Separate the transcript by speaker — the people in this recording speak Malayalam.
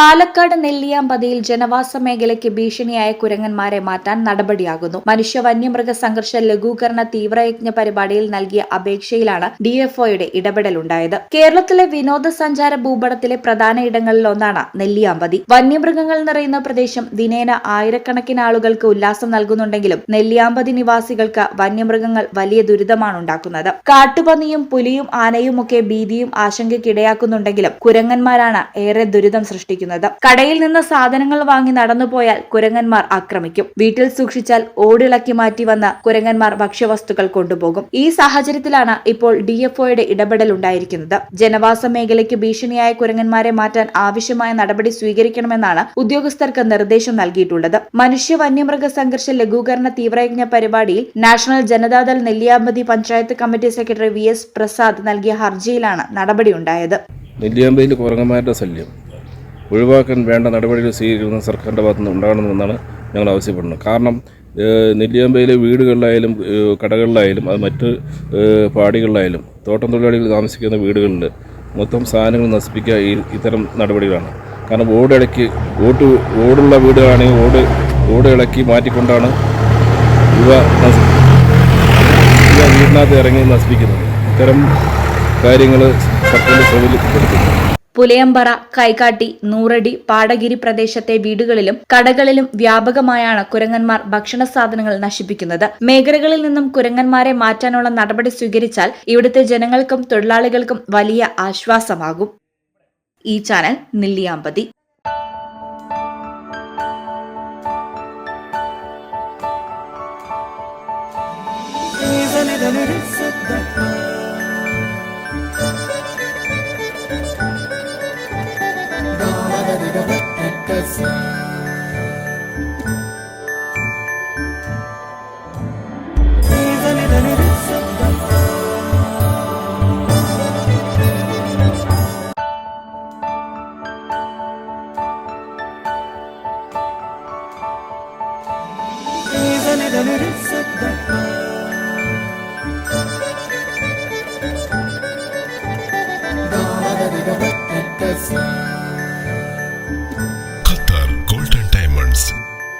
Speaker 1: പാലക്കാട് നെല്ലിയാമ്പതിയിൽ ജനവാസ മേഖലയ്ക്ക് ഭീഷണിയായ കുരങ്ങന്മാരെ മാറ്റാൻ നടപടിയാകുന്നു. മനുഷ്യ വന്യമൃഗ സംഘർഷ ലഘൂകരണ തീവ്രയജ്ഞ പരിപാടിയിൽ നൽകിയ അപേക്ഷയിലാണ് ഡിഎഫ്ഒയുടെ ഇടപെടലുണ്ടായത്. കേരളത്തിലെ വിനോദസഞ്ചാര ഭൂപടത്തിലെ പ്രധാന ഇടങ്ങളിലൊന്നാണ് നെല്ലിയാമ്പതി. വന്യമൃഗങ്ങൾ നിറയുന്ന പ്രദേശം ദിനേന ആയിരക്കണക്കിന് ആളുകൾക്ക് ഉല്ലാസം നൽകുന്നുണ്ടെങ്കിലും നെല്ലിയാമ്പതി നിവാസികൾക്ക് വന്യമൃഗങ്ങൾ വലിയ ദുരിതമാണ് ഉണ്ടാക്കുന്നത്. കാട്ടുപന്നിയും പുലിയും ആനയും ഒക്കെ ഭീതിയും ആശങ്കയ്ക്കിടയാക്കുന്നുണ്ടെങ്കിലും കുരങ്ങന്മാരാണ് ഏറെ ദുരിതം സൃഷ്ടിക്കുന്നത്. കടയിൽ നിന്ന് സാധനങ്ങൾ വാങ്ങി നടന്നുപോയാൽ കുരങ്ങന്മാർ ആക്രമിക്കും. വീട്ടിൽ സൂക്ഷിച്ചാൽ ഓടിളക്കി മാറ്റി വന്ന കുരങ്ങന്മാർ ഭക്ഷ്യവസ്തുക്കൾ കൊണ്ടുപോകും. ഈ സാഹചര്യത്തിലാണ് ഇപ്പോൾ ഡി ഡിഎഫ്ഒയുടെ ഇടപെടൽ ഉണ്ടായിരിക്കുന്നത്. ജനവാസ മേഖലയ്ക്ക് ഭീഷണിയായ കുരങ്ങന്മാരെ മാറ്റാൻ ആവശ്യമായ നടപടി സ്വീകരിക്കണമെന്നാണ് ഉദ്യോഗസ്ഥർക്ക് നിർദ്ദേശം നൽകിയിട്ടുള്ളത്. മനുഷ്യ വന്യമൃഗ സംഘർഷ ലഘൂകരണ തീവ്രയജ്ഞ പരിപാടിയിൽ national Janata Dal Nelliyampathy panchayat committee secretary V S Prasad നൽകിയ ഹർജിയിലാണ് നടപടിയുണ്ടായത്
Speaker 2: നെല്ലിയാമ്പതിയിൽ കുരങ്ങന്മാരുടെ ശല്യം. ഒഴിവാക്കാൻ വേണ്ട നടപടികൾ സ്വീകരിക്കുന്ന സർക്കാരിന്റെ ഭാഗത്തു നിന്ന് ഉണ്ടാകണമെന്നാണ് ഞങ്ങൾ ആവശ്യപ്പെടുന്നത്. കാരണം നെല്ലിയാമ്പയിലെ വീടുകളിലായാലും കടകളിലായാലും അത് മറ്റ് പാടികളിലായാലും തോട്ടം തൊഴിലാളികൾ താമസിക്കുന്ന വീടുകളിൽ മൊത്തം സാധനങ്ങൾ നശിപ്പിക്കുക ഈ ഇത്തരം നടപടികളാണ്. കാരണം ഓട് ഇളക്കി ഓട്ട് ഓടുള്ള വീടുകളാണെങ്കിൽ ഓട് ഓട് ഇളക്കി മാറ്റിക്കൊണ്ടാണ് ഇവ ഇവ വീടിനകത്ത് ഇറങ്ങി നശിപ്പിക്കുന്നത്. ഇത്തരം കാര്യങ്ങൾ സർക്കാരിന്റെ ശ്രദ്ധയിൽപ്പെടുത്തുന്നു
Speaker 1: പുലയമ്പറ കൈകാട്ടി നൂറടി പാടഗിരി പ്രദേശത്തെ വീടുകളിലും കടകളിലും വ്യാപകമായാണ് കുരങ്ങന്മാർ ഭക്ഷണ സാധനങ്ങൾ നശിപ്പിക്കുന്നത് മേഖലകളിൽ നിന്നും കുരങ്ങന്മാരെ മാറ്റാനുള്ള നടപടി സ്വീകരിച്ചാൽ ഇവിടുത്തെ ജനങ്ങൾക്കും തൊഴിലാളികൾക്കും വലിയ ആശ്വാസമാകും ഈ channel Nelliyampathy
Speaker 3: Thank you. gelsin Döneriz sıklıkla